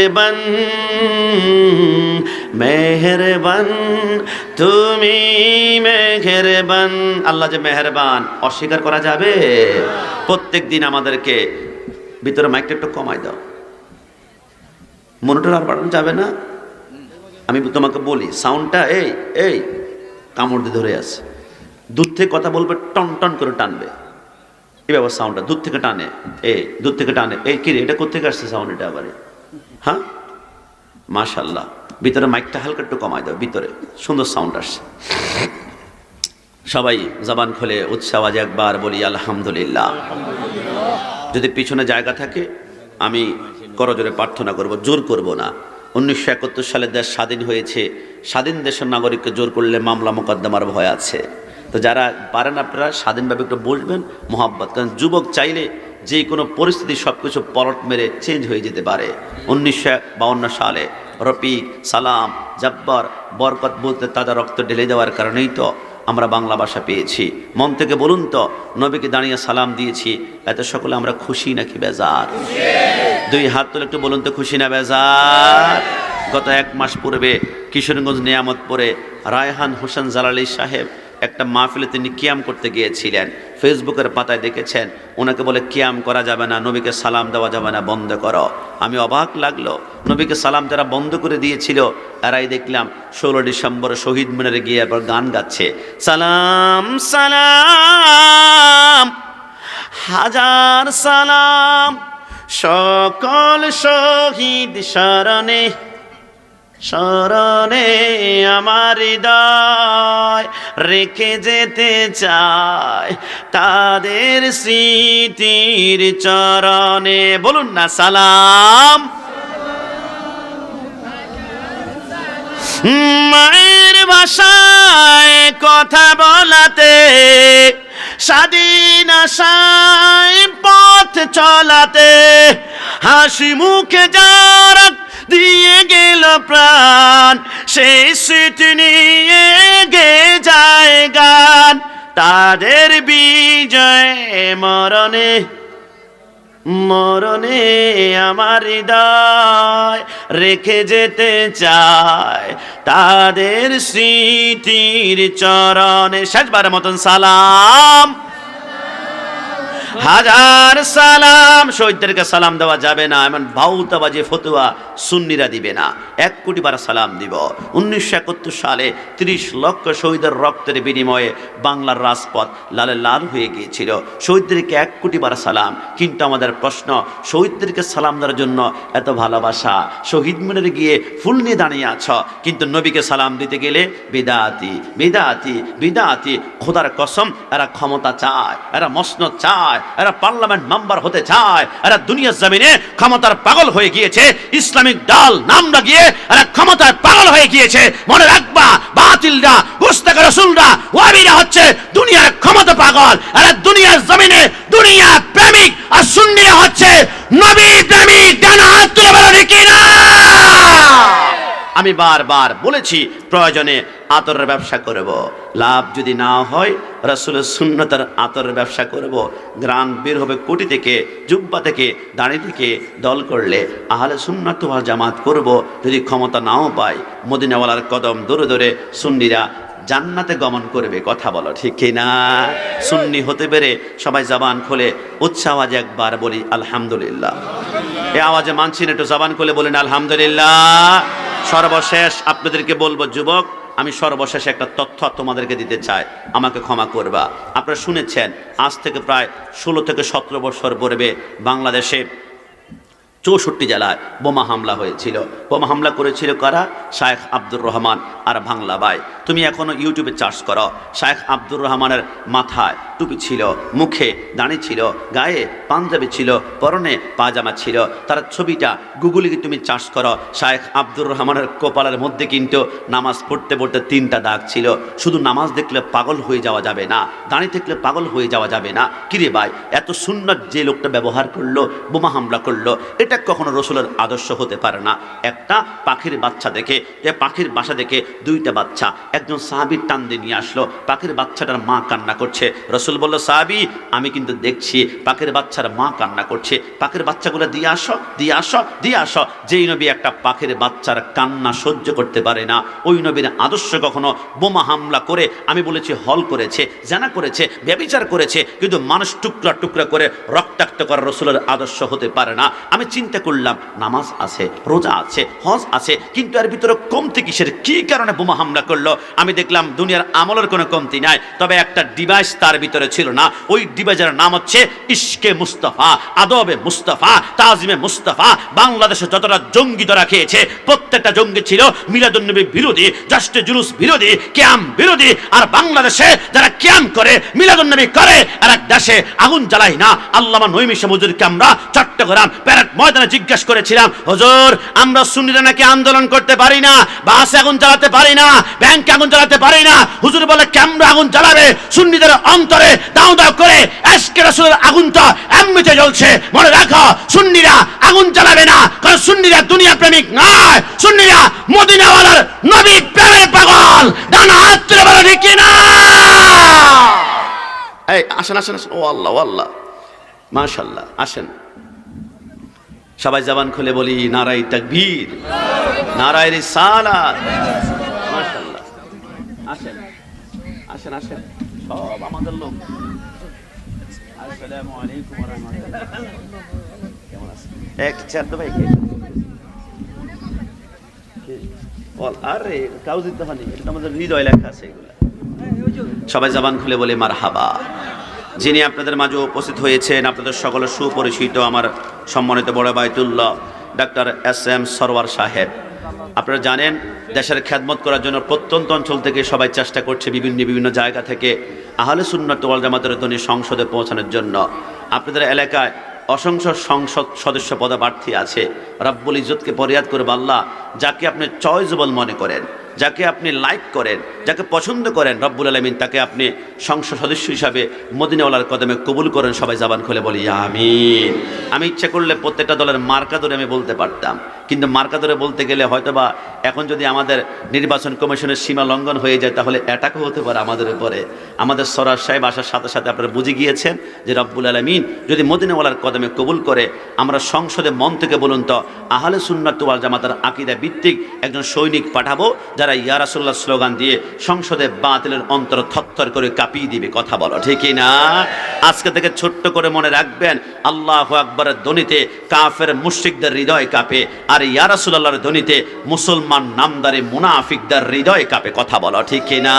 মেহেরবান মেহেরবান, তুমি মেহেরবান। আল্লাহ যে মেহেরবান, অস্বীকার করা যাবে। প্রত্যেক দিন আমাদেরকে ভিতরে মাইকটা একটু কমাই দাও। মনিটর আর বাড়ানো যাবে না। আমি তোমাকে বলি, সাউন্ডটা এই এই, কামড় দিয়ে ধরে আছে। দূর থেকে কথা বলবে, টন টন করে টানবে। ব্যাপার সাউন্ডটা? দূর থেকে টানে। এই, দূর থেকে টানে। এই কিরে এটা কোথেকে আসছে সাউন্ড এটা আবারে? হ্যাঁ? মাশাল্লাহ ভিতরে মাইকটা হালকা একটু কমায় দাও, ভিতরে। সুন্দর সাউন্ড আসছে। সবাই জবান খুলে উৎসাহ আজ একবার বলি, আলহামদুলিল্লাহ। যদি পিছনে জায়গা থাকে, আমি করজোরে প্রার্থনা করব, জোর করব না। উনিশশো একাত্তর সালে দেশ স্বাধীন হয়েছে। স্বাধীন দেশের নাগরিককে জোর করলে মামলা মোকদ্দমার ভয় আছে। তো যারা পারেন আপনারা, স্বাধীনভাবে একটু বসবেন, মোহাব্বত। কারণ যুবক চাইলে যে কোনো পরিস্থিতি সব কিছু পলট মেরে চেঞ্জ হয়ে যেতে পারে। উনিশশো সালে রফিক, সালাম, জব্বার বরকত বলতে তাজা রক্ত ঢেলে দেওয়ার কারণেই তো আমরা বাংলা ভাষা পেয়েছি। মন থেকে বলুন তো, নবীকে দাঁড়িয়ে সালাম দিয়েছি, এত সকলে আমরা খুশি নাকি বেজার? দুই হাত তুলে একটু বলুন তো, খুশি না বেজার? গত এক মাস পূর্বে কিশোরগঞ্জ নিয়ামতপুরে রায়হান হোসেন জালালি সাহেব একটা মাহফিলে তিনি কিয়াম করতে গিয়েছিলেন। ফেসবুকের পাতায় দেখেছেন, ওনাকে বলে, কিয়াম করা যাবে না, নবীকে সালাম দেওয়া যাবে না, বন্ধ করো। আমি অবাক লাগল, নবীকে সালাম যারা বন্ধ করে দিয়েছিল, এরাই দেখলাম ষোলো ডিসেম্বর শহীদ মিনারে গিয়ে এবার গান গাচ্ছে। সালাম সালাম, হাজার সালাম, সকল শহীদ শরণে স্মরণে আমার হৃদয় রেখে যেতে চায় তাদের স্মৃতির চরণে। বলুন না, সালাম। মায়ের ভাষায় কথা বলাতে, স্বাধীন আশায় পথ চলাতে, হাসি মুখে যারা দিয়ে গেল প্রাণ, সেই স্মৃতি নিয়ে গে যায় গান। তাদের বিজয় মরণে মরণে আমার হৃদয় রেখে যেতে চায়। তাদের স্মৃতির চরণে শেষবার মতন সালাম। হাজার সালাম, শহীদদেরকে সালাম দেওয়া যাবে না, এমন বাউতাবাজি ফতুয়া সুন্নিরা দিবে না। এক কোটি বার সালাম দিব। উনিশশো একাত্তর সালে ত্রিশ লক্ষ শহীদের রক্তের বিনিময়ে বাংলার রাজপথ লালে লাল হয়ে গিয়েছিল। শহীদদেরকে এক কোটি বার সালাম। কিন্তু আমাদের প্রশ্ন, শহীদদেরকে সালাম দেওয়ার জন্য এত ভালোবাসা, শহীদ মিনারে গিয়ে ফুল নিয়ে দাঁড়িয়ে আছ? কিন্তু নবীকে সালাম দিতে গেলে বিদাতি বিদাতি বিদাতি। খোদার কসম, এরা ক্ষমতা চায়, এরা মসনদ চায় এরা পার্লামেন্ট মেম্বার হতে চায়, এরা দুনিয়ার জমিনে ক্ষমতার পাগল হয়ে গিয়েছে, ইসলামিক দল নাম গিয়ে এরা ক্ষমতার পাগল হয়ে গিয়েছে। মনে রাখবা, বাতিলরা গুস্তাক রসুলরা, ওয়াবিরা হচ্ছে দুনিয়ার ক্ষমতা পাগল, এরা দুনিয়ার জমিনে দুনিয়া প্রেমিক আর সুন্নিরা হচ্ছে নবী প্রেমিক, ডান হাত তুলে বলো না! আমি বারবার বলেছি, প্রয়োজনে আতরের ব্যবসা করব। লাভ যদি না হয়, রসুলের শূন্যতার আতরের ব্যবসা করব। গ্রাম বের হবে কোটি থেকে, জুব্বা থেকে দাঁড়িয়ে থেকে দল করলে আহলে সুন্নত জামাত করব। যদি ক্ষমতা নাও পাই মদিনাওয়ালার কদম দূরে দূরে সুন্নিরা জান্নাতে গমন করবে। কথা বলো, ঠিক না? সুন্নি হতে পেরে সবাই জবান খোলে, উৎসাহ একবার বলি, আলহামদুলিল্লাহ। এ আওয়াজে মানছি না, একটু জবান খুলে বলেন, আলহামদুলিল্লাহ। সর্বশেষ আপনাদেরকে বলব, যুবক, আমি সর্বশেষে একটা তথ্য তোমাদেরকে দিতে চাই। আমাকে ক্ষমা করবা। আপনারা শুনেছেন, আজ থেকে প্রায় ষোলো থেকে সতেরো বছর পূর্বে বাংলাদেশে চৌষট্টি জেলায় বোমা হামলা হয়েছিল। বোমা হামলা করেছিল কারা? শায়েখ আব্দুর রহমান আর বাংলা বাই তুমি এখনও ইউটিউবে চার্জ করো। শায়েখ আব্দুর রহমানের মাথায় টুপি ছিল, মুখে দাঁড়ি ছিল, গায়ে পাঞ্জাবি ছিল, পরনে পাজামা ছিল। তার ছবিটা গুগলে তুমি চার্জ করো। শায়েখ আব্দুর রহমানের কপালের মধ্যে কিন্তু নামাজ পড়তে পড়তে তিনটা দাগ ছিল। শুধু নামাজ দেখলে পাগল হয়ে যাওয়া যাবে না দাঁড়িয়ে থাকলে পাগল হয়ে যাওয়া যাবে না। কিরে ভাই, এত সুন্নত যে লোকটা ব্যবহার করল, বোমা হামলা করল, এটা কখনো রসুলের আদর্শ হতে পারে না। একটা পাখির বাচ্চা দেখে পাখির বাসা দেখে দুইটা বাচ্চা, একজন সাহাবির টান দিয়ে নিয়ে আসলো। পাখির বাচ্চাটার মা কান্না করছে, রসুল রসুল বলল, সাহাবি, আমি কিন্তু দেখছি পাখির বাচ্চার মা কান্না করছে। পাখির বাচ্চাগুলো দিয়ে আসো দিয়ে আসো দিয়ে আসো। যেই নবী একটা পাখির বাচ্চার কান্না সহ্য করতে পারে না। ওই নবীর আদর্শ কখনো বোমা হামলা করে, আমি বলেছি, হল করেছে, জানা করেছে, ব্যবিচার করেছে। কিন্তু মানুষ টুকরা টুকরা করে রক্তাক্ত করার রসুলের আদর্শ হতে পারে না। আমি চিন্তা করলাম, নামাজ আছে, রোজা আছে, হজ আছে, কিন্তু এর ভিতরে কমতি কিসের? কি কারণে বোমা হামলা করল? আমি দেখলাম, দুনিয়ার আমলের কোনো কমতি নাই। তবে একটা ডিভাইস তার ভিতরে ছিল না। ওই ডিভাইসের নাম হচ্ছে ইশকে মুস্তাফা, আদবে মুস্তাফা, তাজিমে মুস্তাফা। বাংলাদেশে যতটা জঙ্গি ধরা খেয়েছে, প্রত্যেকটা জঙ্গি ছিল মিলাদুন্নবী বিরোধী, জাস্টে জুলুস বিরোধী, ক্যাম বিরোধী। আর বাংলাদেশে যারা ক্যাম করে মিলাদুন্নবী করে, আর এক দেশে আগুন জ্বালাই না। আল্লামা নৈমিষে মজুরকে আমরা চট্টগ্রাম প্যারেড ময়দানে জিজ্ঞাসা করেছিলাম, হুজুর, আমরা সুন্নিরা নাকি আন্দোলন করতে পারি না? বাসে আগুন জ্বালাতে পারি না? ব্যাংকে আগুন জ্বালাতে পারি না? হুজুর বলে ক্যামরা আগুন জ্বালাবে? সুন্নিদের অন্তরে দাও দাও করে এসকে রাসূলের আগুনটা এমনিতে জ্বলছে। মনে রাখো, সুন্নিরা আগুন জ্বালাবে না, কারণ সুন্নিরা দুনিয়া প্রেমিক নয়। সুন্নিরা মদিনাওয়ালার নবী প্রেমে পাগল। ডানা হাত তুলে বলে, ঠিক না এই, আসেন আসেন আসেন। ও আল্লাহ ও আল্লাহ। মাশাল্লাহ আসেন। সবাই জবান খুলে বলি নারাই তাকবীর নারাই রিসালাত। মাশাল্লাহ আসেন আসেন আসেন। সব আমাদের লোক। এক ভাই এটা আমাদের হৃদয় আছে সবাই জবান খুলে বলে মার হাবা যিনি আপনাদের মাঝে উপস্থিত হয়েছেন, আপনাদের সকলের সুপরিচিত আমার সম্মানিত বড় Baitullah, doctor S M Sarwar Saheb. আপনারা জানেন, দেশের খ্যাদমত করার জন্য প্রত্যন্ত অঞ্চল থেকে সবাই চেষ্টা করছে বিভিন্ন বিভিন্ন জায়গা থেকে আহলে সুন্নত ওয়াল জামাতের ধ্বনি সংসদে পৌঁছানোর জন্য। আপনাদের এলাকায় অসংখ্য সংসদ সদস্য পদপ্রার্থী আছে। রাব্বুল ইজতকে পরিয়াদ করে আল্লাহ, যাকে আপনি চয়েজেবল মনে করেন। যাকে আপনি লাইক করেন, যাকে পছন্দ করেন, রব্বুল আলমিন তাকে আপনি সংসদ সদস্য হিসাবে মদিনাওয়ালার কদমে কবুল করেন, সবাই জাবান খুলে বলি, আমিন। আমি ইচ্ছা করলে প্রত্যেকটা দলের মার্কা ধরে আমি বলতে পারতাম। কিন্তু মার্কা ধরে বলতে গেলে হয়তোবা এখন যদি আমাদের নির্বাচন কমিশনের সীমা লঙ্ঘন হয়ে যায়, তাহলে অ্যাটাকও হতে পারে আমাদের উপরে। আমাদের সরার সাহেব আসার সাথে সাথে আপনারা বুঝে গিয়েছেন যে রব্বুল আলমিন যদি মদিনাওয়ালার কদমে কবুল করে, আমরা সংসদে মন থেকে বলুন তো, আহলে সুন্নাত ওয়াল জামাতার আকিদা ভিত্তিক একজন সৈনিক পাঠাবো, যারা ইয়ারাসুল্লাহ স্লোগান দিয়ে সংসদে বাতিলের অন্তর থরথর করে কাঁপিয়ে দিবে, কথা বলো ঠিকই না? আজকে থেকে ছোট্ট করে মনে রাখবেন, আল্লাহ আকবরের ধ্বনিতে কাফের মুশ্রিকদের হৃদয় কাঁপে, আর ইয়ারাসুল্লাহর ধ্বনিতে মুসলমান নামদারি মুনাফিকদের হৃদয় কাঁপে, কথা বলো, ঠিক না?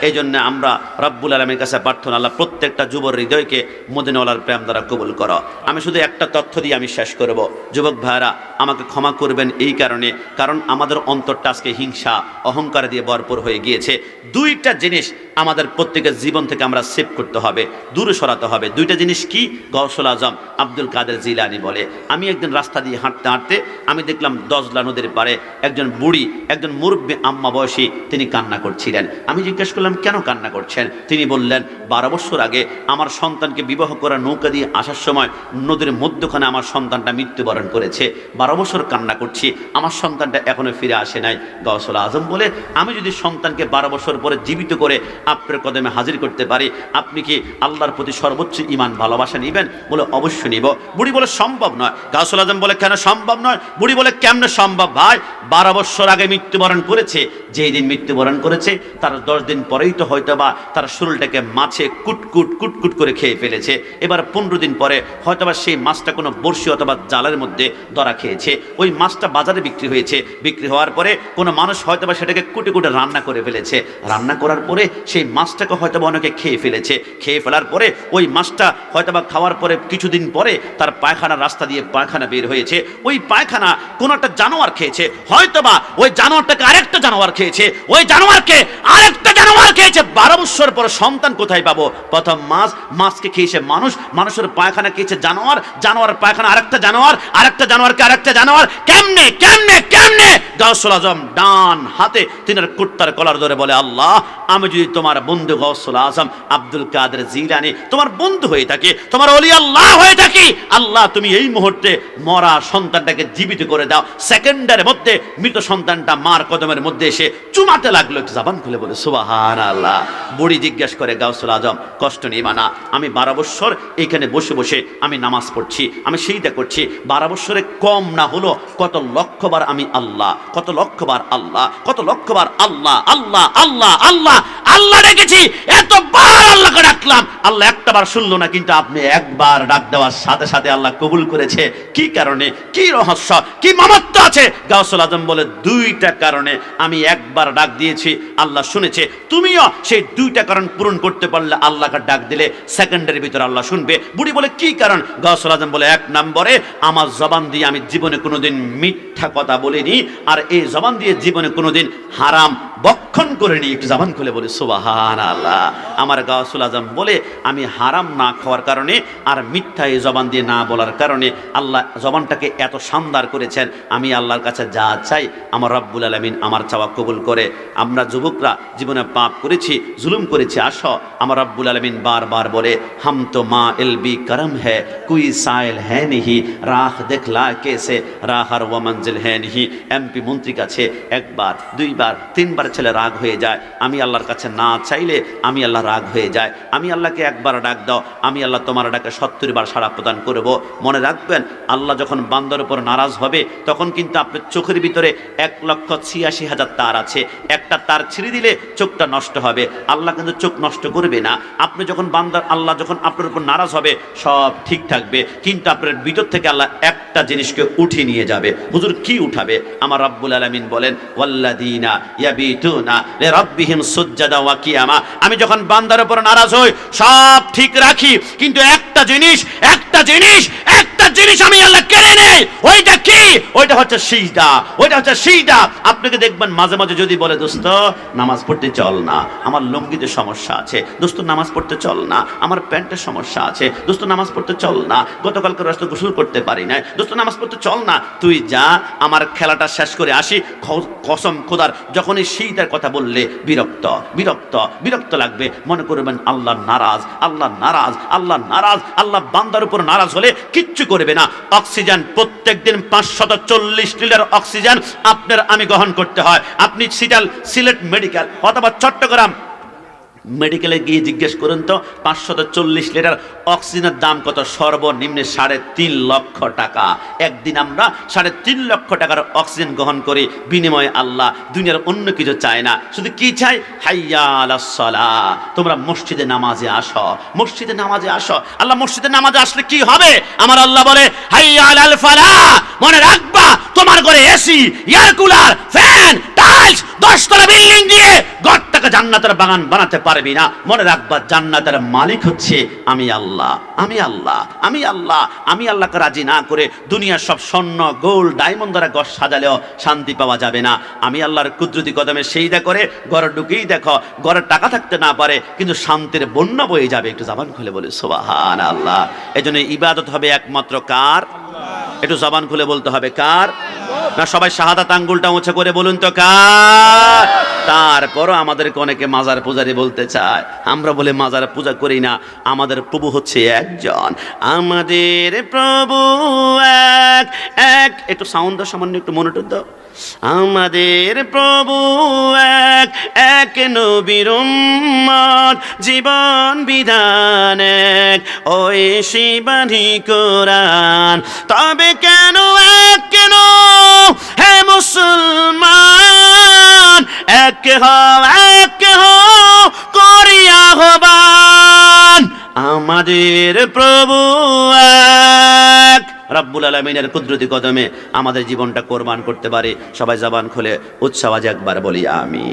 এই জন্য আমরা রব্বুল আলমের কাছে প্রার্থনা, আল্লাহ প্রত্যেকটা যুবর হৃদয়কে মদিনওয়ালার প্রেম দ্বারা কবুল করো। আমি শুধু একটা তথ্য দিয়ে আমি শেষ করব। যুবক ভাইরা আমাকে ক্ষমা করবেন এই কারণে, কারণ আমাদের অন্তরটা আজকে হিংসা অহংকার দিয়ে ভরপুর হয়ে গিয়েছে। দুইটা জিনিস আমাদের প্রত্যেকের জীবন থেকে আমরা সেভ করতে হবে, দূরে সরাতে হবে। দুইটা জিনিস কি? গৌসল আজম, আব্দুল কাদের জিলানি বলে, আমি একদিন রাস্তা দিয়ে হাঁটতে হাঁটতে আমি দেখলাম দশলা নদীর পাড়ে একজন বুড়ি, একজন মুরব্বী আম্মা বয়সী তিনি কান্না করছিলেন। আমি জিজ্ঞেস করলাম, কেন কান্না করছেন? তিনি বললেন, বারো বছর আগে আমার সন্তানকে বিবাহ করা নৌকা দিয়ে আসার সময় নদীর মধ্যখানে আমার সন্তানটা মৃত্যুবরণ করেছে। বারো বছর কান্না করছি, আমার সন্তানটা এখনও ফিরে আসে নাই। গৌসল আজম বলে, আমি যদি সন্তানকে বারো বছর পরে জীবিত করে আপনার কদমে হাজির করতে পারি। আপনি কি আল্লাহর প্রতি সর্বোচ্চ ইমান ভালোবাসা নিবেন? বলে অবশ্যই নিব। বুড়ি বলে সম্ভব নয়। গাউসুল আজম বলে, কেন সম্ভব নয়? বুড়ি বলে, কেমনে সম্ভব ভাই? বারো বছর আগে মৃত্যুবরণ করেছে। যেই দিন মৃত্যুবরণ করেছে, তার দশ দিন পরেই তো হয়তো বা তার শরীরটাকে মাছে কুটকুট কুটকুট করে খেয়ে ফেলেছে। এবার পনেরো দিন পরে হয়তোবা সেই মাছটা কোনো বড়শি অথবা জালের মধ্যে ধরা খেয়েছে। ওই মাছটা বাজারে বিক্রি হয়েছে। বিক্রি হওয়ার পরে কোনো মানুষ হয়তোবা সেটাকে কুটে কুটে রান্না করে ফেলেছে। রান্না করার পরে সেই মাছটাকে হয়তোবা অনেকে খেয়ে ফেলেছে। খেয়ে ফেলার পরে ওই মাছটা হয়তোবা খাওয়ার পরে কিছুদিন পরে তার পায়খানা রাস্তা দিয়ে পায়খানা বের হয়েছে। ওই পায়খানা কোনো একটা জানোয়ার খেয়েছে। হয়তোবা ওই জানোয়ারটাকে আরেকটা জানোয়ার খেয়েছে। ওই জানোয়ারকে আরেকটা জানোয়ার খেয়েছে। বারো বছর পর সন্তান কোথায় পাবো? প্রথম মাছ, মাছকে খেয়েছে মানুষ। মানুষের পায়খানা খেয়েছে জানোয়ার। জানোয়ার পায়খানা আরেকটা জানোয়ার। আরেকটা জানোয়ারকে আরেকটা জানোয়ার। কেমনে কেমনে কেমনে? গাউসুল আজম ডান হাতে কুত্তার কলার ধরে বলে, আল্লাহ, আমি যদি তোমার বন্ধু গৌসুল আজম আব্দুল কাদের তোমার বন্ধু হয়ে থাকে, তোমার অলি আল্লাহ হয়ে থাকি, আল্লাহ, তুমি এই মুহূর্তে মরা সন্তানটাকে জীবিত করে দাও। সেকেন্ডের মধ্যে মৃত সন্তানটা মার কদমের মধ্যে এসে চুমাতে লাগল, একটু জাবান খুলে বলে সুবাহান আল্লাহ বুড়ি জিজ্ঞেস করে গাউসুল আজম, কষ্ট নেই মানা আমি বারো বৎসর এখানে বসে বসে আমি নামাজ পড়ছি, আমি সেইটা করছি, বারো বৎসরে কম না হলো, কত লক্ষবার আমি আল্লাহ, কত লক্ষবার আল্লাহ, কত লক্ষবার আল্লাহ আল্লাহ আল্লাহ আল্লাহ আল্লাহ ডেকেছি, এতবার আল্লাহকে ডাকলাম। আল্লাহ একটা বার শুনলো না, কিন্তু আপনি একবার ডাক দেওয়ার সাথে সাথে আল্লাহ কবুল করেছে। কি কারণে? কি রহস্য? কি মামত্ব আছে? গাউসুল আজম বলে, দুইটা কারণে আমি একবার ডাক দিয়েছি, আল্লাহ শুনেছে। তুমিও সেই দুইটা কারণ পূরণ করতে পারলে আল্লাহকে ডাক দিলে সেকেন্ডের ভিতরে আল্লাহ শুনবে। বুড়ি বলে, কি কারণ? গাউসুল আজম বলে, এক নম্বরে, আমার জবান দিয়ে আমি জীবনে কোনোদিন মিথ্যা কথা বলিনি, আর এই জবান দিয়ে জীবনে কোনোদিন হারাম বক্ষণ করিনি একটু জবান খুলে বলে সুবাহান আল্লাহ আমার গাউসুল আজম বলে, আমি হারাম না খাওয়ার কারণে আর মিথ্যা এই জবান দিয়ে না বলার কারণে আল্লাহ জবানটাকে এত শানদার করেছেন, আমি আল্লাহর কাছে যা চাই আমার রব্বুল আলমিন আমার চাওয়া কবুল করে। আমরা যুবকরা জীবনে পাপ করেছি, জুলুম করেছি, আসো, আমার রব্বুল আলমিন বারবার বলে, হাম তো মা এলবি করম হ্যাঁ কুই সাইল হ্যাঁ নিহি, রাহ দেখলা কেসে, রাহার ও মঞ্জিল হ্যাঁ নিহি এমপি মন্ত্রী কাছে একবার, দুইবার, তিনবার ছেলে রাগ হয়ে যায়। আমি আল্লাহর কাছে না চাইলে আমি আল্লাহ রাগ হয়ে যায়। আমি আল্লাহকে একবার ডাক দাও, আমি আল্লাহ তোমার ডাকে সত্তর বার সাড়া প্রদান করব। মনে রাখবেন, আল্লাহ যখন বান্দার উপর নারাজ হবে, তখন কিন্তু আপনার চোখের ভিতরে এক লক্ষ ছিয়াশি হাজার তার আছে। একটা তার ছিঁড়ে দিলে চোখটা নষ্ট হবে। আল্লাহ কিন্তু চোখ নষ্ট করবে না। আপনি যখন বান্দার, আল্লাহ যখন আপনার উপর নারাজ হবে, সব ঠিক থাকবে। কিন্তু আপনার ভিতর থেকে আল্লাহ একটা জিনিসকে উঠিয়ে নিয়ে যাবে। হুজুর কি উঠাবে? আমার রব্বুল আলামিন বলেন ওয়াল্লাদিনা ইয়াবিতুনা লিরাব্বিহিম সুজ্জাদা ওয়া কিয়ামা। আমি যখন বান্দার উপর নারাজ হই, সব ঠিক রাখি, কিন্তু একটা জিনিস একটা জিনিস একটা জিনিস আমি আল্লাহ কেড়ে নেই, ওইটা কি? ওইটা হচ্ছে সিজদা, ওইটা হচ্ছে সিজদা। আপনাকে দেখবেন মাঝে মাঝে যদি বলে, দোস্ত, নামাজ পড়তে চল না, আমার লঙ্গিতে সমস্যা আছে। দোস্ত, নামাজ পড়তে চল না, আমার প্যান্টের সমস্যা আছে। দোস্ত, নামাজ পড়তে চল না, গতকালকে রাস্তা গোসল করতে পারি না দোস্ত, নামাজ পড়তে চল না, তুই যা, আমার খেলাটা শেষ করে আসি। কসম খোদার, যখনই সেইটার কথা বললে, বিরক্ত বিরক্ত বিরক্ত লাগবে। মনে করবেন, আল্লাহ নারাজ আল্লাহ নারাজ আল্লাহ নারাজ, আল্লাহ বান্দার উপর নারাজ হলে কিচ্ছু করবে না। অক্সিজেন প্রত্যেক দিন পাঁচশত চল্লিশ লিটার অক্সিজেন আপনার আমি গ্রহণ করতে হয়। আপনি সিটাল, সিলেট মেডিকেল অথবা চট্টগ্রাম মেডিকেলে গিয়ে জিজ্ঞেস করুন তো, পাঁচশত চল্লিশ লিটার অক্সিজেনের দাম কত? সর্বনিম্নে সাড়ে তিন লক্ষ টাকা। একদিন আমরা সাড়ে তিন লক্ষ টাকার অক্সিজেন গ্রহণ করি, বিনিময়ে আল্লাহ দুনিয়ার অন্য কিছু চায় না। শুধু কি চাই হাইয়া আলাসলা তোমরা মসজিদে নামাজে আসো। মসজিদে নামাজে আসো। আল্লাহ মসজিদে নামাজে আসলে কি হবে? আমার আল্লাহ বলে হাইয়া আলাল ফালা। মনে রাখবা, তোমার ঘরে AC air cooler fan tiles দশতলা বিল্ডিং দিয়ে ঘরটাকে জান্নাতের বাগান বানাতে পারবি না। মনে রাখবা, জান্নাতের মালিক হচ্ছে আমি আল্লাহ আমি আল্লাহ আমি আল্লাহ, আমি আল্লাহকে রাজি না করে দুনিয়ার সব স্বর্ণ গোল্ড ডায়মন্ড দ্বারা ঘর সাজালেও শান্তি পাওয়া যাবে না। আমি আল্লাহর কুদরতি কদমে সেইটা করে ঘরে ঢুকেই দেখো ঘরে টাকা থাকতে না পারে, কিন্তু শান্তির বন্যা বয়ে যাবে। একটু জবান খুলে বলে সোবাহান আল্লাহ এই জন্য ইবাদত হবে একমাত্র কার? একটু জবান খুলে বলতে হবে কার? না, সবাই শাহাদাত আঙ্গুলটা উঁচু করে বলুন তো কার? তারপরও আমাদেরকে অনেকে মাজার পূজারি বলতে চায়। আমরা বলে মাজার পূজা করি না, আমাদের প্রভু হচ্ছে একজন। আমাদের প্রভু এক এক। একটু সাউন্ড দাও, সামান্য একটু মনিটর দাও। আমাদের প্রভু এক এক নবীর জীবন বিধান এক। ওই শিবানী কোরআন, তবে কেন এক কেন? হে মুসলমান, এক হও এক হও করিয়া হবান আমাদের প্রভু এক। রাব্বুল আলমিনের কুদরতি কদমে আমাদের জীবনটা কোরবান করতে পারে। সবাই জবান খুলে উৎসাবাজ একবার বলি আমি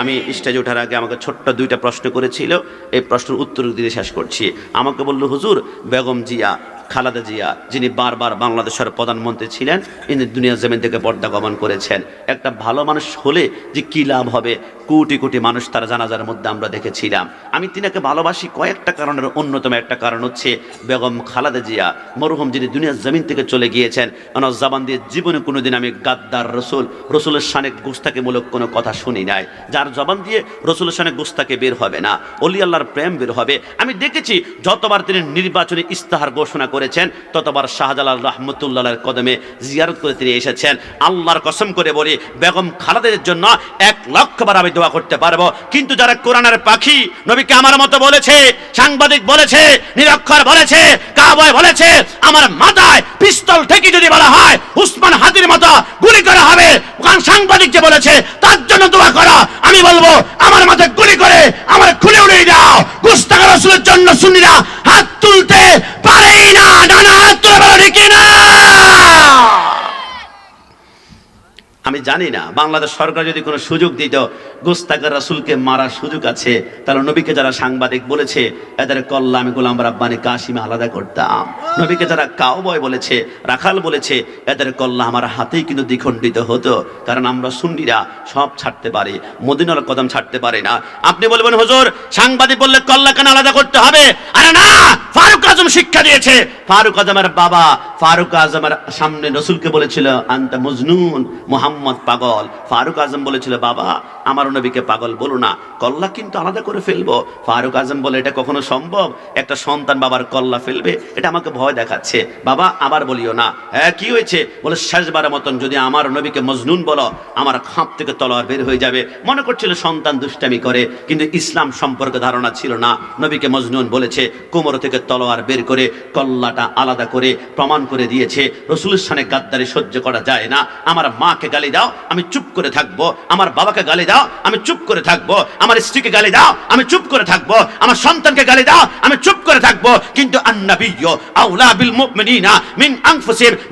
আমি স্টেজে ওঠার আগে আমাকে ছোট্ট দুইটা প্রশ্ন করেছিল। এই প্রশ্নের উত্তর দিয়ে শেষ করছি। আমাকে বলল, হুজুর, বেগম জিয়া খালেদা জিয়া, যিনি বারবার বাংলাদেশের প্রধানমন্ত্রী ছিলেন, ইনি দুনিয়া জমিন থেকে পর্দা গমন করেছেন। একটা ভালো মানুষ হলে যে কী লাভ হবে? কোটি কোটি মানুষ তার জানাজার মধ্যে আমরা দেখেছিলাম। আমি তিনাকে ভালোবাসি কয়েকটা কারণের অন্যতম একটা কারণ হচ্ছে বেগম খালাদা জিয়া, মরহুম যিনি দুনিয়ার জমিন থেকে চলে গিয়েছেন আমার জবান দিয়ে জীবনে কোনোদিন আমি গাদ্দার রসুল, রসুলের সানে গুস্তাকিমূলক কোনো কথা শুনি নাই। যার জবান দিয়ে রসুলের সানে গুস্তাকে বের হবে না, অলি আল্লাহর প্রেম বের হবে। আমি দেখেছি যতবার তিনি নির্বাচনী ইস্তাহার ঘোষণা করেছেন, ততবার শাহজালাল রহমতুল্লাহর কদমে জিয়ারত করে তিনি এসেছেন। আল্লাহর কসম করে বলি, বেগম খালেদের জন্য এক লক্ষ বার আমি দোয়া করতে পারব। কিন্তু যারা কোরআনের পাখি, নবীকে আমার মতো বলেছে, সাংবাদিক বলেছে, নিরক্ষর বলেছে কাবয় বলেছে, আমার মাথায় পিস্তল থেকে যদি বলা হয়, উসমান হাতির মতো গুলি করা হবে। সাংবাদিক যে বলেছে, তার জন্য দোয়া করা। আমি বলব আমার মাথায় গুলি করে আমার খুলে উড়িয়ে দাও গুস্তাখা রসুলের জন্য শুনিরা হাত তুলতে পারেই না ডানা হাত তুলে বলো ঠিক না আমি জানি না। বাংলাদেশ সরকার যদি কোনো সুযোগ দিত গোস্তাকার রাসুলকে মারার সুযোগ আছে, তাহলে নবীকে যারা সাংবাদিক বলেছে, এদের কল্লা আমি গোলাম রাব্বানি কাশিমে আলাদা করতাম। নবীকে যারা কাউবয় বলেছে, রাখাল বলেছে, এদের কল্লা আমার হাতেই কিন্তু দ্বিখণ্ডিত হতো। কারণ আমরা সুন্নিরা সব ছাড়তে পারে, মদিনার কদম ছাড়তে পারি না। আপনি বলবেন, হুজুর, সাংবাদিক বললে কল্লা কেন আলাদা করতে হবে? আরে না! ফারুক আজম শিক্ষা দিয়েছে। ফারুক আজমের বাবা, ফারুক আজমের সামনে রসুলকে বলেছিল, আন্তা মজনুন, মোহাম্মদ পাগল। ফারুক আজম বলেছিল, বাবা, আমার নবীকে পাগল বলো না, কল্লা কিন্তু আলাদা করে ফেলব। ফারুক আজম বলে, এটা কখনো সম্ভব? একটা সন্তান বাবার কল্লা ফেলবে, এটা আমাকে ভয় দেখাচ্ছে। বাবা, আবার বলিও না। হ্যাঁ কি হয়েছে? বলে, শেষবারের মতন যদি আমার নবীকে মজনুন বলো, আমার খাপ থেকে তলোয়ার বের হয়ে যাবে। মনে করছিল সন্তান দুষ্টামি করে, কিন্তু ইসলাম সম্পর্কে ধারণা ছিল না। নবীকে মজনুন বলেছে, কোমর থেকে তলোয়ার বের করে কল্লাটা আলাদা করে প্রমাণ করে দিয়েছে, রসুলের সানে গাদ্দারি সহ্য করা যায় না। আমার মাকে গালি দাও, আমি চুপ করে থাকব। আমার বাবাকে গালি দাও, আমি চুপ করে থাকব। আমার স্ত্রীকে গালি দাও, আমি চুপ করে থাকব। আমার সন্তানকে গালি দাও, আমি চুপ করে থাকব। কিন্তু আন্নাবিয়্য মিন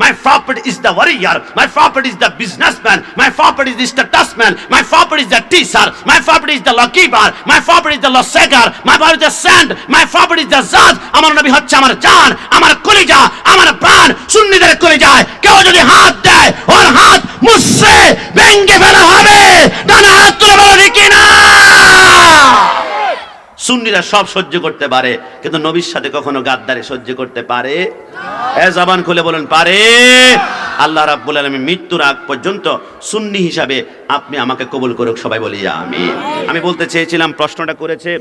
my property is the warrior my property is the businessman my property is the statesman my property is the teacher my property is the lockkeeper my property is the lawseeker my property is the sand my property is the জাজ আমার নবী হচ্ছে আমার জান, আমার কলিজা, আমার প্রাণ, সুন্নিদের কলিজায়। কেউ যদি হাত দেয়, ওর হাত মুসরে ভেঙ্গে ফেলা হবে। ডানা হাত তুলে বলো ঠিক না। সুন্নিরা সব সহ্য করতে পারে, কিন্তু নবীর সাথে কখনো গাদ্দারে সহ্য করতে পারে? এ জবান খুলে বলেন, পারে? আল্লাহ রাব্বুল আলমী মৃত্যুর আগ পর্যন্ত সুন্নি হিসাবে আপনি আমাকে কবুল করুক, সবাই বলি যা আমি আমি বলতে চেয়েছিলাম, প্রশ্নটা করেছে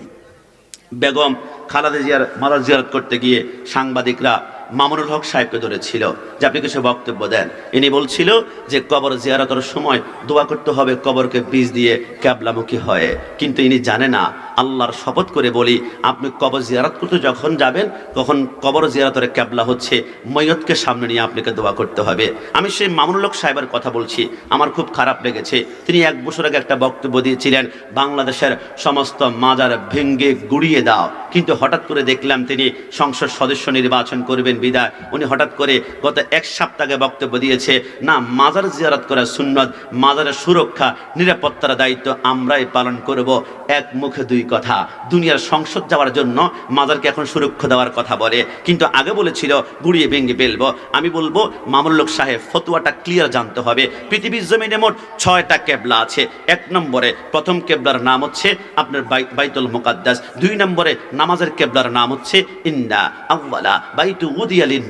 বেগম খালাদা জিয়ার, মাদার জিয়ারত করতে গিয়ে সাংবাদিকরা মামুনুল হক সাহেবকে ধরেছিল, যে আপনি কিছু বক্তব্য দেন। ইনি বলছিল যে কবর জিয়ারতের সময় দোয়া করতে হবে, কবরকে বীজ দিয়ে ক্যাবলামুখী হয়। কিন্তু ইনি জানে না, আল্লাহর শপথ করে বলি, আপনি কবর জিয়ারত করতে যখন যাবেন, তখন কবর জিয়ারতের ক্যাবলা হচ্ছে মৈয়তকে সামনে নিয়ে আপনাকে দোয়া করতে হবে। আমি সেই মামুনুল হক সাহেবের কথা বলছি, আমার খুব খারাপ লেগেছে। তিনি এক বছর আগে একটা বক্তব্য দিয়েছিলেন, বাংলাদেশের সমস্ত মাজার ভেঙ্গে গুড়িয়ে দাও। কিন্তু হঠাৎ করে দেখলাম তিনি সংসদ সদস্য নির্বাচন করবেন বিদায়। উনি হঠাৎ করে গত এক সপ্তাহে বক্তব্য দিয়েছে, না, মাজার জিয়ারত করা সুন্নত, মাজারের সুরক্ষা, নিরাপত্তার দায়িত্ব আমরাই পালন করব। এক মুখে দুই কথা, দুনিয়ার সংসদ যাওয়ার জন্য মাজারকে এখন সুরক্ষা দেওয়ার কথা বলে। কিন্তু আগে বলেছিল, গুড়িয়ে ভেঙে ফেলব। আমি বলব মামুল্লক সাহেব, ফতুয়াটা ক্লিয়ার জানতে হবে। পৃথিবীর জমিনে মোট ছয়টা কেবলা আছে। এক নম্বরে প্রথম কেবলার নাম হচ্ছে আপনার বাইতুল মুকাদ্দাস। দুই নম্বরে নামাজের কেবলার নাম হচ্ছে ইন্না আউ্বালা বাইতু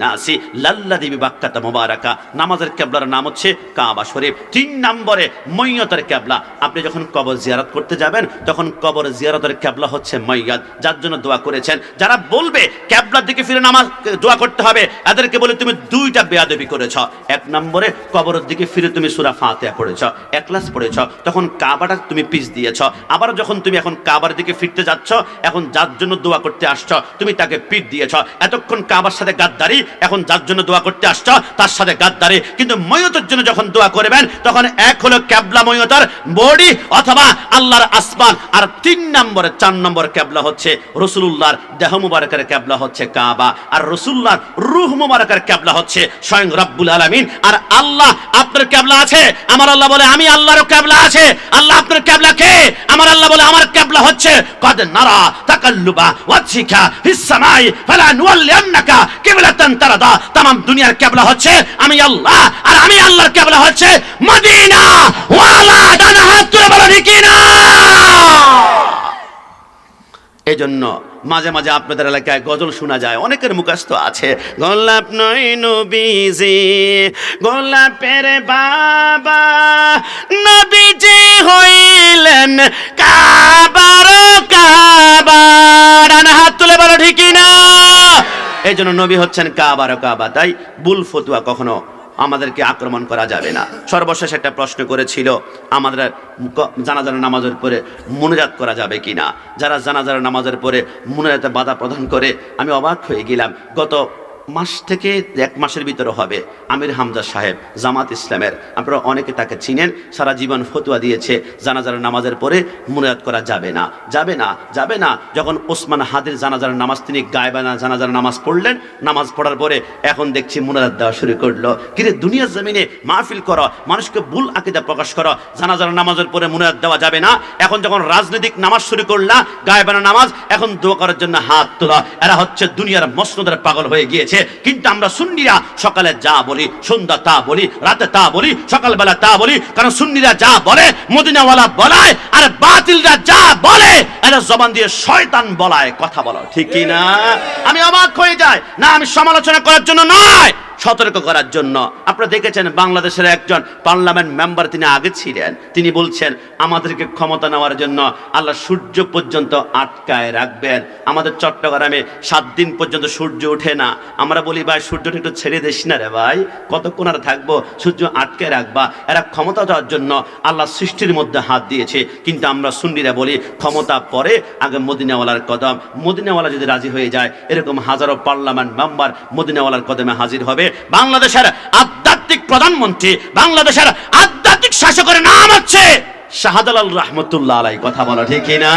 নাসি লাল্লাদি বিবাক্কাতা মুবারাকা। নামাজের কেবলার নাম হচ্ছে কাবা শরীফ। তিন নম্বরে মৈয়তের কেবলা। আপনি যখন কবর জিয়ারত করতে যাবেন, তখন কবর জিয়ারতের কেবলা হচ্ছে মৈয়াদ যার জন্য দোয়া করেছেন। যারা বলবে কেবলার দিকে ফিরে নামাজ, দোয়া করতে হবে, এদেরকে বলে তুমি দুইটা বেয়াদবি করেছ। এক নম্বরে কবরের দিকে ফিরে তুমি সুরা ফাতিহা পড়েছ একলাস পড়েছ, তখন কাবাটা তুমি পিস দিয়েছ। আবার যখন তুমি এখন কাবার দিকে ফিরতে যাচ্ছ, এখন যার জন্য দোয়া করতে আসছ, তুমি তাকে পিঠ দিয়েছ। এতক্ষণ কাবার সাথে গাদ্দারি, এখন যার জন্য দোয়া করতে আসছ, তার সাথে গাদ্দারি। কিন্তু ময়তের জন্য যখন দোয়া করবেন, তখন এক হলো ক্যাবলা ময়তার বডি অথবা আল্লাহর আসমান, আর তিন নম্বরে, চার নম্বর ক্যাবলা হচ্ছে রসুল্লাহর দেহ মুবারকের ক্যাবলা হচ্ছে কাবা, আর রসুল্লাহর রুহ মুবারকের ক্যাবলা হচ্ছে স্বয়ং রব্বুল আলামিন। আর আল্লাহ আপনার ক্যাবলা আছে? আমার আল্লাহ বলে, আমি আল্লাহরও ক্যাবলা আছে। আল্লাহ আপনার ক্যাবলা কে? আমার আল্লাহ বলে, আমার কেবলা হচ্ছে, কদ নারা তাকাল্লুবা ওয়াজহিকা ফিস সামাই ফালা নুওয়াল্লিয়ান্নাকা কিবলাতান তারাদা। तमाम দুনিয়ার কেবলা হচ্ছে আমি আল্লাহ, আর আমি আল্লাহর কেবলা হচ্ছে মদিনা। ওয়ালা ডানা হাত তুলে বলো ঠিক না এজন্য জন্য মাঝে মাঝে আপনাদের এলাকায় গজল শোনা যায়। অনেকের মুখস্থ আছে। গোলাপ নয় নবীজি, গোলাপের বাবা নবীজি হইলেন কাবার ডান হাত তুলে বলো ঠিকই না এই জন্য নবী হচ্ছেন কাবার কাবা। তাই বুল ফতুয়া কখনো আমাদেরকে আক্রমণ করা যাবে না। সর্বশেষ একটা প্রশ্ন করেছিল, আমাদের জানাজার নামাজের পরে মনোজাত করা যাবে কি না যারা জানাজার নামাজের পরে মনোজাতে বাধা প্রদান করে, আমি অবাক হয়ে গেলাম। গত মাস থেকে এক মাসের ভিতরে হবে। আমির হামজা সাহেব, জামাত ইসলামের। আপনারা অনেকে তাকে চিনেন, সারা জীবন ফতুয়া দিয়েছে, জানাজার নামাজের পরে মুনাজাত করা যাবে না। যাবে না যাবে না। যখন ওসমান হাদির জানাজার নামাজ, তিনি গায়বানা জানাজার নামাজ পড়লেন, নামাজ পড়ার পরে এখন দেখছি মুনাজাত দেওয়া শুরু করল। কিরে, দুনিয়ার জমিনে মাহফিল করো, মানুষকে ভুল আকিদা প্রকাশ করো, জানাজার নামাজের পরে মুনাজাত দেওয়া যাবে না। এখন যখন রাজনৈতিক নামাজ শুরু করলা, গায়বানা নামাজ, এখন দোয়া করার জন্য হাত তোলা। এরা হচ্ছে দুনিয়ার মসনদের পাগল হয়ে গিয়েছে। কিন্তু আমরা সুন্নিরা সকালে যা বলি, সন্ধ্যা তা বলি, রাতে তা বলি, সকালবেলা তা বলি, কারণ সুন্নিরা যা বলে, মদিনাওয়ালা বলায়, আর বাতিলরা যা বলে এরা জবান দিয়ে শয়তান বলায় কথা বলো, ঠিক কি না আমি অবাক হয়ে যাই। না, আমি সমালোচনা করার জন্য নয়। সতর্ক করার জন্য। আপনারা দেখেছেন বাংলাদেশের একজন পার্লামেন্ট মেম্বার তিনি আগে ছিলেন। তিনি বলছেন, আমাদেরকে ক্ষমতা নেওয়ার জন্য আল্লাহ সূর্য পর্যন্ত আটকায় রাখবেন। আমাদের চট্টগ্রামে সাত দিন পর্যন্ত সূর্য ওঠে না। আমরা বলি, ভাই, সূর্যটা একটু ছেড়ে দিস না রে ভাই। কতক্ষণ আর থাকব? সূর্য আটকে রাখবা। এরা ক্ষমতা দেওয়ার জন্য আল্লাহ সৃষ্টির মধ্যে হাত দিয়েছে। কিন্তু আমরা সুন্নিরা বলি, ক্ষমতা পরে, আগে মদিনাওয়ালার কদম। মদিনাওয়ালা যদি রাজি হয়ে যায়, এরকম হাজারো পার্লামেন্ট মেম্বার মদিনাওয়ালার কদমে হাজির হবে। বাংলাদেশের আধ্যাত্মিক প্রধানমন্ত্রী বাংলাদেশের আধ্যাত্মিক শাসকের নাম হচ্ছে শাহজালাল রহমতুল্লাহ আলাই কথা বলা ঠিক না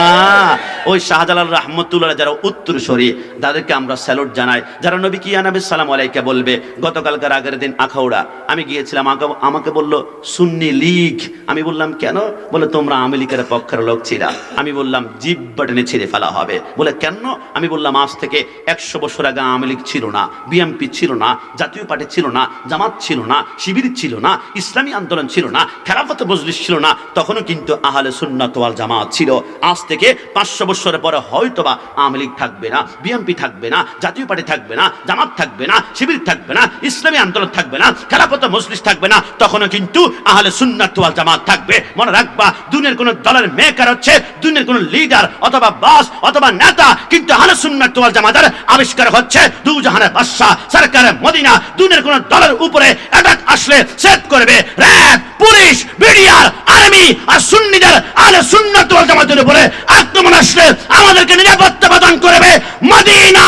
ওই শাহজালাল রহমতুল্লাহ যারা উত্তর উত্তরসরি তাদেরকে আমরা স্যালুট জানাই। যারা নবী কি আনাবি সালাম আলাইকে বলবে, গতকালকার আগের দিন আখাউড়া, আমি গিয়েছিলাম আমাকে বলল, সুন্নি লীগ। আমি বললাম, কেন? বলে, তোমরা লীগের পক্ষের লোক ছিলা। আমি বললাম, জিপ বাটনে ছেড়ে ফেলা হবে। বলে, কেন? আমি বললাম, আজ থেকে একশো বছর আগে আওয়ামী লীগ ছিল না, বিএমপি ছিল না, জাতীয় পার্টি ছিল না, জামাত ছিল না, শিবির ছিল না, ইসলামী আন্দোলন ছিল না, খেলাফত মজলিস ছিল না। তখনও কিন্তু আহলে সুন্নাত ওয়াল জামাত ছিল। আজ থেকে পাঁচশো বছরের পরে হয়তোবা আওয়ামী লীগ থাকবে না বিএমপি থাকবে না, জাতীয় পার্টি থাকবে না, জামাত থাকবে না, শিবির থাকবে না, ইসলামী আন্দোলন থাকবে না, খেলাফত মজলিস থাকবে না, তখনও কিন্তু আহলে সুন্নাত ওয়াল জামাত থাকবে। মনে রাখবা, দুনিয়ার কোন দলের মেকার হচ্ছে দুনিয়ার কোন লিডার অথবা বাস অথবা নেতা, কিন্তু আহলে সুন্নাত ওয়াল জামাতের আবিষ্কার হচ্ছে দু জাহানের বাদশা সরকারের মদিনা। দুনিয়ার কোন দলের উপরে অ্যাটাক আসলে সেট করবে। র্যাব পুলিশ বিডিআর আর্মি আর সুন্নিদের আহলে সুন্নাত ওয়াল জামাতের উপরে আক্রমণ আসলে আমাদেরকে নিরাপত্তা প্রদান করবে। মদিনা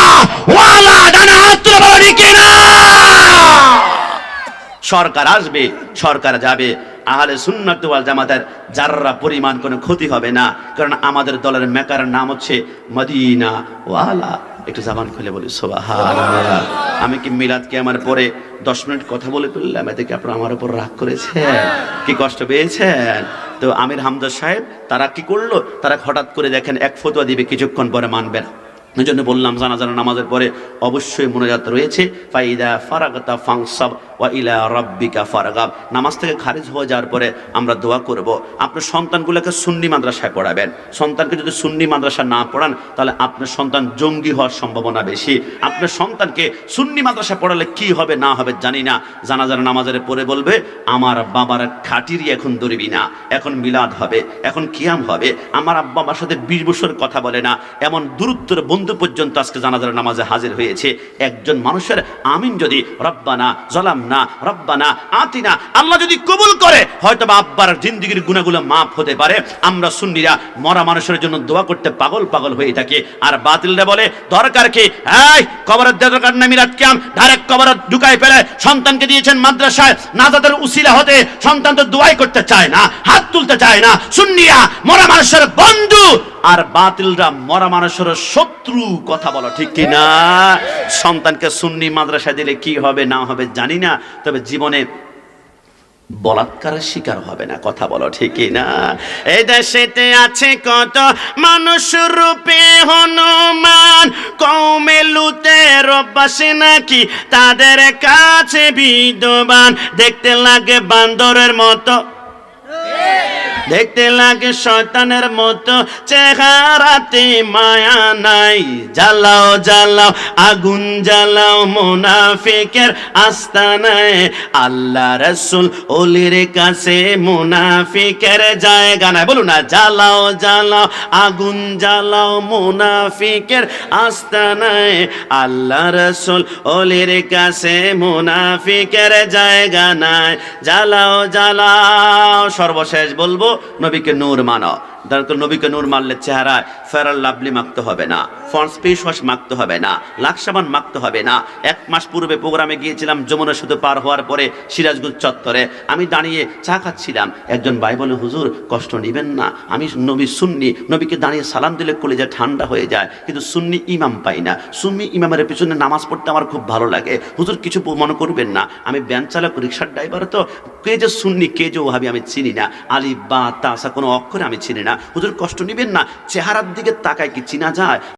সরকার আসবে সরকার যাবে, আহলে সুন্নাত ওয়াল জামাতের যাররা পরিমাণ কোনো ক্ষতি হবে না। কারণ আমাদের দলের মেকার নাম হচ্ছে মদিনা ওয়ালা। একটু জাবান খুলে বলি, সুবহানাল্লাহ। আমি কি মিলাদকে আমার পরে দশ মিনিট কথা বলে ফেললাম? এতে কি আপনারা আমার উপর রাগ করেছেন? কি কষ্ট পেয়েছেন? তো আমির হামদা সাহেব, তারা কি করল? তারা হঠাৎ করে দেখেন এক ফতোয়া দিবে, কিছুক্ষণ পরে মানবেন এই জন্য বললাম, জানা জানা নামাজের পরে অবশ্যই মোনাজাত রয়েছে। ফাইদা ফারাগতা ফাংসাব ওয়া ইলা রাব্বিকা ফারাগাব। নামাজ থেকে খারিজ হয়ে যাওয়ার পরে আমরা দোয়া করব। আপনার সন্তানগুলোকে সুন্নি মাদ্রাসায় পড়াবেন। সন্তানকে যদি সুন্নি মাদ্রাসা না পড়ান, তাহলে আপনার সন্তান জঙ্গি হওয়ার সম্ভাবনা বেশি। আপনার সন্তানকে সুন্নি মাদ্রাসা পড়ালে কি হবে, না হবে জানি না। জানা জানা নামাজের পরে বলবে, আমার বাবার খাটিরই এখন ধরবি না। এখন মিলাদ হবে, এখন কিয়াম হবে। আমার আব্বা আমার সাথে বিশ বছর কথা বলে না। এমন দূরত্বের বন্ধু পর্যন্ত আজকে জানাজার নামাজে হাজির হয়েছে একজন মানুষের। আমিন যদি রব্বানা জলাম না রব্বানা আতিনা, আল্লাহ যদি কবুল করে হয়তো বা আব্বার জিন্দিগির গুণাগুলো মাফ হতে পারে। আমরা সুন্নিরা মরা মানুষের জন্য দোয়া করতে পাগল পাগল হয়ে থাকি। আর বাতিলরা বলে, দরকার কি? এই, কবরের দরকার না মিরাত কিয়াম ডাইরেক্ট কবরে ঢুকাই ফেলে সন্তানকে দিয়েছেন মাদ্রাসায়। নাজাদের উসিলা হতে সন্তান তো দোয়াই করতে চায় না, হাত তুলতে চায় না। সুন্নিয়া, মরা মানুষের বন্ধু আর বাতিলরা মরা মানুষের শত্রু কথা বলো, ঠিক কি না সন্তানকে সুন্নি মাদ্রাসা দিলে কি হবে, না হবে জানি না, তবে জীবনে বলাৎকারের শিকার হবে না, কথা বলো ঠিকই না এই দেশেতে আছে কত মানুষ রূপে হনুমান কৌমে লুতের অভ্যাসে নাকি তাদের কাছে বিদ্যমান, দেখতে লাগে বান্দরের মতো। দেখতে লাগে শয়তানের মতো। চেহারাতে মায়া নাই। জ্বালাও জ্বালাও, আগুন জ্বালাও, মোনাফিকের আস্তানায় আল্লাহ রসুল ওলির কাছে মোনাফিকের জায়গা নাই। বলুন না, জ্বালাও জ্বালাও, আগুন জ্বালাও, মোনাফিকের আস্তানায় আল্লাহ রসুল ওলির কাছে মোনাফিকের জায়গা নাই। জ্বালাও জ্বালাও, সর্বশেষ বলব নবীকে নূর মানো। দরকার নবীকে নূর মারলে চেহারায় ফেরার লাভলি মাখতে হবে না। ফন্স ফেস ওয়াশ মাখতে হবে না। লাকসাবান মাখতে হবে না। এক মাস পূর্বে প্রোগ্রামে গিয়েছিলাম, যমুনা সেতু পার হওয়ার পরে সিরাজগঞ্জ চত্বরে আমি দাঁড়িয়ে চা খাচ্ছিলাম। একজন ভাই বলে, হুজুর, কষ্ট নেবেন না। আমি নবী সুন্নি। নবীকে দাঁড়িয়ে সালাম দিলে কলেজে ঠান্ডা হয়ে যায়। কিন্তু সুন্নি ইমাম পাই না। সুন্নি ইমামের পেছনে নামাজ পড়তে আমার খুব ভালো লাগে। হুজুর, কিছু মনে করবেন না। আমি ব্যান চালক রিক্সার ড্রাইভার তো। কে যে সুন্নি, কে যে ওহাবি আমি চিনি না। আলি বা তাসা কোনো অক্ষরে আমি চিনি না। হুজুর কষ্ট নেবেন না। চেহারার দিকে তাকায় কি চিনা যায়?